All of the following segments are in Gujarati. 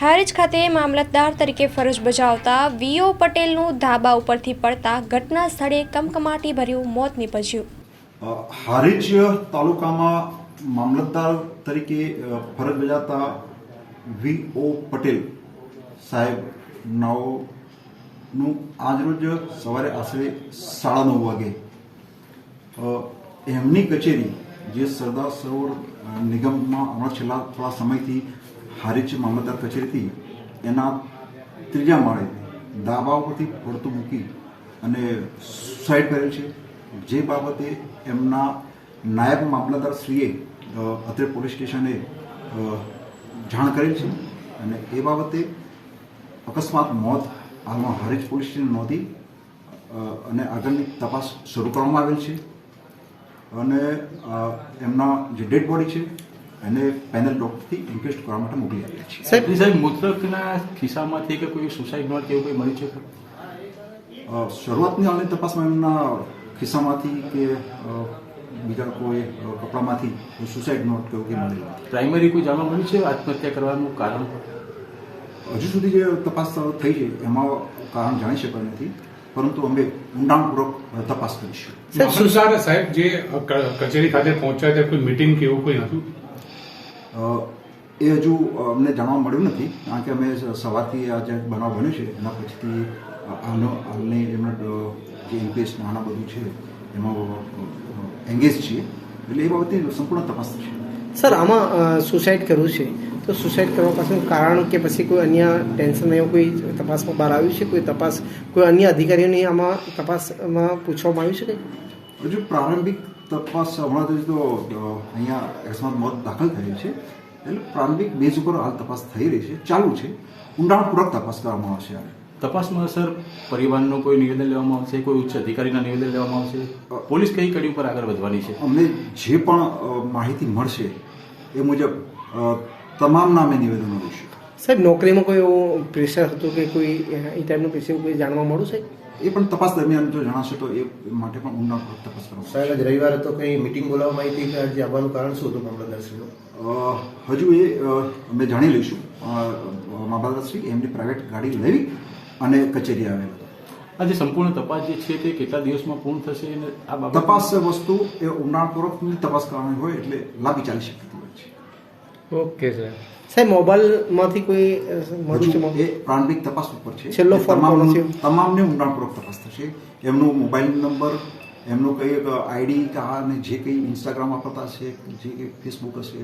હારીજ ખાતે મામલતદાર તરીકે ફરજ બજાવતા વીઓ પટેલનું ધાબા ઉપરથી પડતા ઘટના સ્થળે કમકમાટી ભર્યું મોત નીપજ્યું. હારીજ તાલુકામાં મામલતદાર તરીકે ફરજ બજાવતા વી ઓ પટેલ સાહેબ નાઓનું આજરોજ સવારે આશરે સાડા નવ વાગે એમની કચેરી જે સરદાર સરોવર નિગમમાં હમણાં છેલ્લા થોડા સમયથી હારીજ મામલતદાર કચેરીથી, એના ત્રીજા માળે ડાબા ઉપરથી પડતું મૂકી અને સુસાઇડ કરેલ છે. જે બાબતે એમના નાયબ મામલતદાર શ્રીએ અત્રે પોલીસ સ્ટેશને જાણ કરેલ છે અને એ બાબતે અકસ્માત મોત હાલમાં હારીજ પોલીસ સ્ટેશન નોંધી અને આગળની તપાસ શરૂ કરવામાં આવેલ છે. અને એમના જે ડેડ બોડી છે એને પેનલ ડોક્ટરથી ઇન્ક્વેસ્ટ કરવા માટે મોકલી આપીએ છીએ સાહેબ સાહેબ મૃતકના ખિસ્સામાંથી કે કોઈ સુસાઇડ નોટ કે એવું કંઈ મળ્યું છે ખરું? શરૂઆતની અને તપાસમાં એમના ખિસ્સામાંથી કે બીજા કોઈ કપડામાંથી સુસાઇડ નોટ કે એવું કંઈ મળેલું પ્રાઇમરી કોઈ જાણવા મળ્યું છે આત્મહત્યા કરવાનું કારણ હજુ સુધી જે તપાસ થઈ છે એમાં કારણ જાણી શકાય નથી પરંતુ અમે ઊંડાણપૂર્વક તપાસ કરીશું સાહેબ, સાહેબ જે કચેરી ખાતે પહોંચ્યા ત્યાં કોઈ મિટિંગ કે એવું કોઈ હતું એ હજુ અમને જાણવા મળ્યું નથી કારણ કે અમે સવારથી આ જે બનાવ બન્યો છે એના પછીથી આનો હાલની એમના જે ઇન્ક્વેસ્ટ આના બધું છે એમાં એંગેજ છીએ. એટલે એ બાબતે સંપૂર્ણ તપાસ થશે સર આમાં સુસાઇડ કરવું છે. તો સુસાઇડ કરવા પાછળનું કારણ કે પછી કોઈ અન્ય ટેન્શન એવું કોઈ તપાસમાં બહાર આવ્યું છે? કોઈ તપાસ કોઈ અન્ય અધિકારીઓની આમાં તપાસમાં પૂછવામાં આવ્યું છે કે હજુ પ્રારંભિક તપાસ હમણાં તો અહીંયા અકસ્માત મોત દાખલ થયેલ છે. એટલે પ્રારંભિક બેઝ ઉપર હાલ તપાસ થઈ રહી છે ચાલુ છે. ઊંડાણપૂર્વક તપાસ કરવામાં આવશે આ તપાસમાં સર પરિવારનું કોઈ નિવેદન લેવામાં આવશે કોઈ ઉચ્ચ અધિકારીના નિવેદન લેવામાં આવશે? પોલીસ કઈ કડી ઉપર આગળ વધવાની છે? અમને જે પણ માહિતી મળશે એ મુજબ તમામ નામે નિવેદનો લઈશું સાહેબ નોકરીમાં કોઈ એવું પ્રેશર હતું કે કોઈ એ ટાઈપનું પ્રેશર કોઈ જાણવા મળ્યું છે એ પણ તપાસ દરમિયાન જો જણાશે તો એ માટે પણ ઊંડા તપાસ કરો સાહેબ આજ રવિવારે તો કઈ મિટિંગ બોલાવવામાં આવી હતી કે આજે આવવાનું કારણ શું હતું મામલતદારશ્રીનું? હજુ એ અમે જાણી લઈશું. મામલતદારશ્રી એમની પ્રાઇવેટ ગાડી લેવી અને કચેરી આવેલા. હતા આ જે સંપૂર્ણ તપાસ જે છે તે કેટલા દિવસમાં પૂર્ણ થશે અને આ તપાસ વસ્તુ એ ઊંડાણપૂર્વકની તપાસ કરવાની હોય એટલે લાંબી ચાલી છે ઓકે સર. સાહેબ મોબાઈલમાંથી કોઈ મળ્યું છે એ પ્રારંભિક તપાસ ઉપર છે. છેલ્લો ફોન? તમામને ઊંડાણપૂર્વક તપાસ થશે. એમનો મોબાઈલ નંબર એમનો કઈ આઈડી કે આ અને જે કંઈ ઇન્સ્ટાગ્રામ વાપરતા છે જે કંઈ ફેસબુક હશે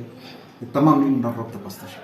એ તમામની ઊંડાણપૂર્વક તપાસ થશે.